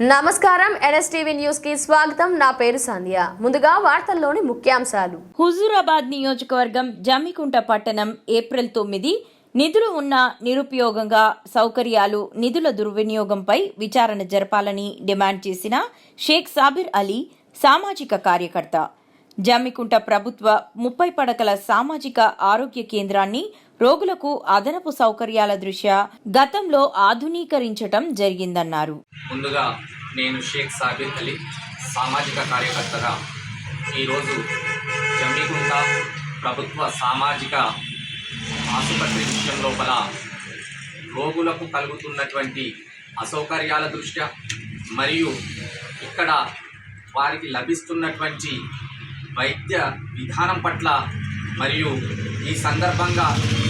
నమస్కారం ఎన్ఎస్టీవీ న్యూస్కి స్వాగతం. నా పేరు సంధ్య. ముందుగా వార్తల్లోని ముఖ్యాంశాలు. హుజూరాబాద్ నియోజకవర్గం జమ్మికుంట పట్టణం ఏప్రిల్ తొమ్మిది. నిధులు ఉన్న నిరుపయోగంగా సౌకర్యాలు నిధుల దుర్వినియోగంపై విచారణ జరపాలని డిమాండ్ చేసిన షేక్ సాబిర్ అలీ సామాజిక కార్యకర్త. జమ్మికుంట ప్రభుత్వ ముప్పై పడకల సామాజిక ఆరోగ్య కేంద్రాన్ని రోగులకు అదనపు సౌకర్యాల దృష్ట్యా గతంలో ఆధునీకరించటం జరిగిందన్నారు. ముందుగా నేను షేక్ సాబిర్ అలీ సామాజిక కార్యకర్తగా ఈరోజు జమ్మికుంట ప్రభుత్వ సామాజిక ఆసుపత్రి విషయం లోపల రోగులకు కలుగుతున్నటువంటి అసౌకర్యాల దృష్ట్యా మరియు ఇక్కడ వారికి లభిస్తున్నటువంటి వైద్య విధానం పట్ల మరియు ఈ సందర్భంగా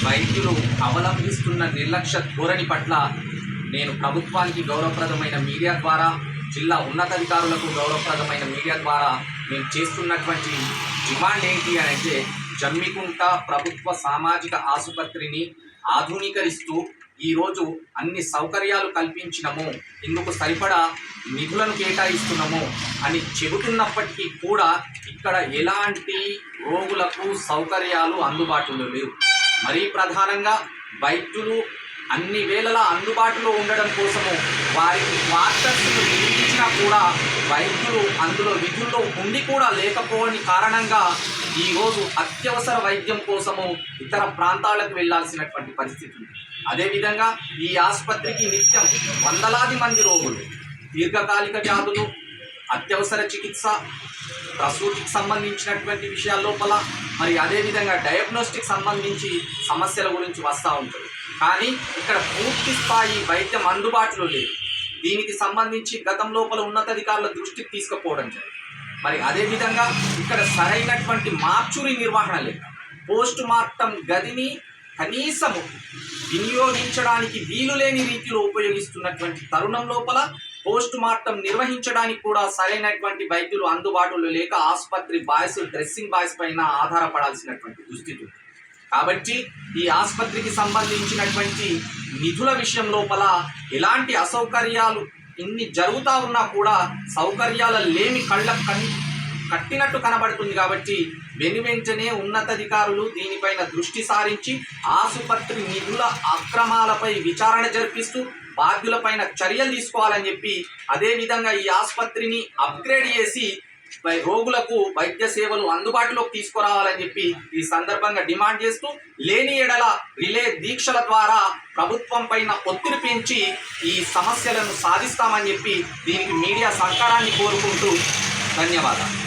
వైద్యులు అవలంబిస్తున్న నిర్లక్ష్య ధోరణి పట్ల నేను ప్రభుత్వానికి గౌరవప్రదమైన మీడియా ద్వారా జిల్లా ఉన్నతాధికారులకు గౌరవప్రదమైన మీడియా ద్వారా మేము చేస్తున్నటువంటి డిమాండ్ ఏంటి అని అంటే జమ్మికుంట ప్రభుత్వ సామాజిక ఆసుపత్రిని ఆధునీకరిస్తూ ఈరోజు అన్ని సౌకర్యాలు కల్పించినము. ఇందుకు సరిపడా నిధులను కేటాయిస్తున్నాము. అని చెబుతున్నప్పటికీ కూడా ఇక్కడ ఎలాంటి రోగులకు సౌకర్యాలు అందుబాటులో లేవు. మరీ ప్రధానంగా వైద్యులు అన్ని వేళలా అందుబాటులో ఉండడం కోసము వారికి క్వార్టర్స్ను నిర్మించినా కూడా వైద్యులు అందులో విధుల్లో ఉండి కూడా లేకపోని కారణంగా ఈరోజు అత్యవసర వైద్యం కోసము ఇతర ప్రాంతాలకు వెళ్ళాల్సినటువంటి పరిస్థితి ఉంది. అదేవిధంగా ఈ ఆసుపత్రికి నిత్యం వందలాది మంది రోగులు దీర్ఘకాలిక వ్యాధులు అత్యవసర చికిత్స ప్రసూతికి సంబంధించినటువంటి విషయాల లోపల మరి అదేవిధంగా డయాగ్నోస్టిక్ సంబంధించి సమస్యల గురించి వస్తూ ఉంటుంది. కానీ ఇక్కడ పూర్తి స్థాయి వైద్యం అందుబాటులో లేదు. దీనికి సంబంధించి గతం లోపల ఉన్నతాధికారుల దృష్టికి తీసుకుపోవడం జరిగింది. మరి అదేవిధంగా ఇక్కడ సరైనటువంటి మార్చురి నిర్వహణ లేక పోస్ట్ మార్టం గదిని కనీసము వినియోగించడానికి వీలు లేని రీతిలో ఉపయోగిస్తున్నటువంటి తరుణం లోపల పోస్ట్ మార్టం నిర్వహించడానికి కూడా సరైనటువంటి వైద్యులు అందుబాటులో లేక ఆసుపత్రి బాయ్స్ డ్రెస్సింగ్ బాయ్స్ పైన ఆధారపడాల్సినటువంటి దుస్థితి ఉంది. కాబట్టి ఈ ఆసుపత్రికి సంబంధించినటువంటి నిధుల విషయం లోపల ఎలాంటి అసౌకర్యాలు ఇన్ని జరుగుతూ ఉన్నా కూడా సౌకర్యాల లేమి కళ్ళ కట్టినట్టు కనబడుతుంది కాబట్టి వెను వెంటనే ఉన్నతాధికారులు దీనిపైన దృష్టి సారించి ఆసుపత్రి నిధుల అక్రమాలపై విచారణ జరిపిస్తూ బాధ్యులపైన చర్యలు తీసుకోవాలని చెప్పి అదేవిధంగా ఈ ఆసుపత్రిని అప్గ్రేడ్ చేసి రోగులకు వైద్య సేవలు అందుబాటులోకి తీసుకురావాలని చెప్పి ఈ సందర్భంగా డిమాండ్ చేస్తూ లేని ఎడల రిలే దీక్షల ద్వారా ప్రభుత్వం పైన ఒత్తిడి పెంచి ఈ సమస్యలను సాధిస్తామని చెప్పి దీనికి మీడియా సహకారాన్ని కోరుకుంటూ ధన్యవాదాలు.